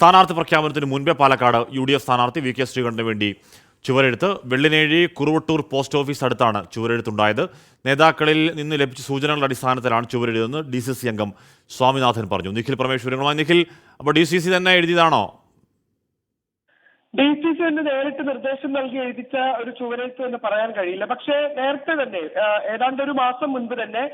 സ്ഥാനാർത്ഥി പ്രഖ്യാപനത്തിന് മുൻപേ പാലക്കാട് യു ഡി എഫ് സ്ഥാനാർത്ഥി വി കെ ശ്രീകണ്ഠന് വേണ്ടി ചുവരെഴുത്ത്. വെള്ളിനേഴി കുറുവട്ടൂർ പോസ്റ്റ് ഓഫീസ് അടുത്താണ് ചുവരെഴുത്തുണ്ടായത്. നേതാക്കളിൽ നിന്ന് ലഭിച്ച സൂചനകളുടെ അടിസ്ഥാനത്തിലാണ് ചുവരെഴുതെന്ന് ഡി സി സി അംഗം സ്വാമിനാഥൻ പറഞ്ഞു. നിഖിൽ പരമേശ്വരങ്ങളുമായി നിഖിൽ. അപ്പോൾ ഡി സി സി തന്നെ എഴുതിയതാണോ? ഡി സി സി തന്നെ നേരിട്ട് നിർദ്ദേശം നൽകി എഴുതിച്ച ഒരു ചുവരെഴുത്ത് എന്ന് പറയാൻ കഴിയില്ല പക്ഷേ നേരത്തെ തന്നെ ഏതാണ്ട് ഒരു മാസം മുൻപ് തന്നെ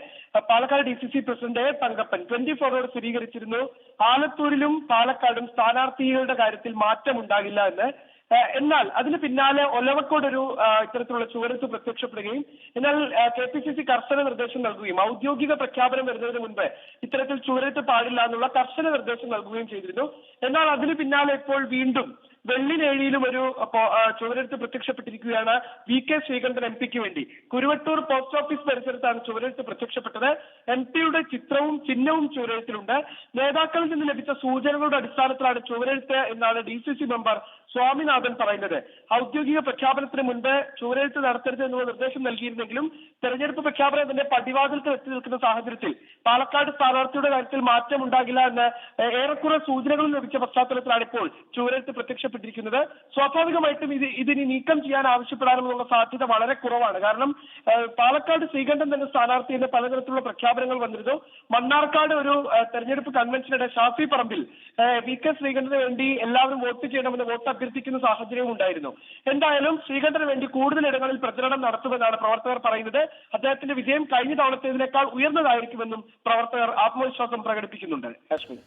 Palakkad D C C president. Thankappan twenty ഫോറോട് സ്ഥിരീകരിച്ചിരുന്നു ആലത്തൂരിലും പാലക്കാടും സ്ഥാനാർത്ഥികളുടെ കാര്യത്തിൽ മാറ്റമുണ്ടാകില്ല എന്ന് എന്നാൽ അതിന് പിന്നാലെ ഒലവക്കോട് ഒരു ഇത്തരത്തിലുള്ള ചുവരത്ത് പ്രത്യക്ഷപ്പെടുകയും എന്നാൽ കെ പി സി സി കർശന നിർദ്ദേശം നൽകുകയും ഔദ്യോഗിക പ്രഖ്യാപനം വരുന്നതിന് മുൻപ് ഇത്തരത്തിൽ ചുവരത്ത് പാടില്ല എന്നുള്ള കർശന നിർദ്ദേശം നൽകുകയും ചെയ്തിരുന്നു. എന്നാൽ അതിന് പിന്നാലെ ഇപ്പോൾ വീണ്ടും വെള്ളിനേഴിയിലും ഒരു ചുവരെടുത്ത് പ്രത്യക്ഷപ്പെട്ടിരിക്കുകയാണ് വി കെ ശ്രീകണ്ഠൻ എം പിക്ക് വേണ്ടി. കുരുവട്ടൂർ പോസ്റ്റ് ഓഫീസ് പരിസരത്താണ് ചുവരെഴുത്ത് പ്രത്യക്ഷപ്പെട്ടത്. എം പിയുടെ ചിത്രവും ചിഹ്നവും ചുവരെഴുത്തിലുണ്ട്. നേതാക്കളിൽ നിന്ന് ലഭിച്ച സൂചനകളുടെ അടിസ്ഥാനത്തിലാണ് ചുവരെഴുത്ത് എന്നാണ് D C C member Swaminathan പറയുന്നത്. ഔദ്യോഗിക പ്രഖ്യാപനത്തിന് മുൻപ് ചുവരെഴുത്ത് നടത്തരുത് എന്നുള്ള നിർദ്ദേശം നൽകിയിരുന്നെങ്കിലും തെരഞ്ഞെടുപ്പ് പ്രഖ്യാപനം തന്നെ പടിവാതിൽക്ക് എത്തി നിൽക്കുന്ന സാഹചര്യത്തിൽ പാലക്കാട് സ്ഥാനാർത്ഥിയുടെ കാര്യത്തിൽ മാറ്റം ഉണ്ടാകില്ല എന്ന് ഏറെക്കുറെ സൂചനകൾ ലഭിച്ച പശ്ചാത്തലത്തിലാണ് ഇപ്പോൾ ചുവരെഴുത്ത് പ്രത്യക്ഷപ്പെട്ടിരിക്കുന്നത്. സ്വാഭാവികമായിട്ടും ഇത് ഇതിനി നീക്കം ചെയ്യാൻ ആവശ്യപ്പെടാനുള്ള സാധ്യത വളരെ കുറവാണ്. കാരണം പാലക്കാട് ശ്രീകണ്ഠൻ തന്നെ സ്ഥാനാർത്ഥി എന്ന് പലതരത്തിലുള്ള പ്രഖ്യാപനങ്ങൾ വന്നിരുന്നു. മണ്ണാർക്കാട് ഒരു തെരഞ്ഞെടുപ്പ് കൺവെൻഷനിടെ ഷാഫി പറമ്പിൽ വി കെ ശ്രീകണ്ഠന് വേണ്ടി എല്ലാവരും വോട്ട് ചെയ്യണമെന്ന് വോട്ട് അഭ്യർത്ഥിക്കുന്ന സാഹചര്യവും ഉണ്ടായിരുന്നു. എന്തായാലും ശ്രീകണ്ഠന് വേണ്ടി കൂടുതൽ ഇടങ്ങളിൽ പ്രചരണം നടത്തുമെന്നാണ് പ്രവർത്തകർ പറയുന്നത്. അദ്ദേഹത്തിന്റെ വിജയം കഴിഞ്ഞ തവണത്തേതിനേക്കാൾ ഉയർന്നതായിരിക്കുമെന്നും പ്രവർത്തകർ ആത്മവിശ്വാസം പ്രകടിപ്പിക്കുന്നുണ്ട്. കാശ്മീർ.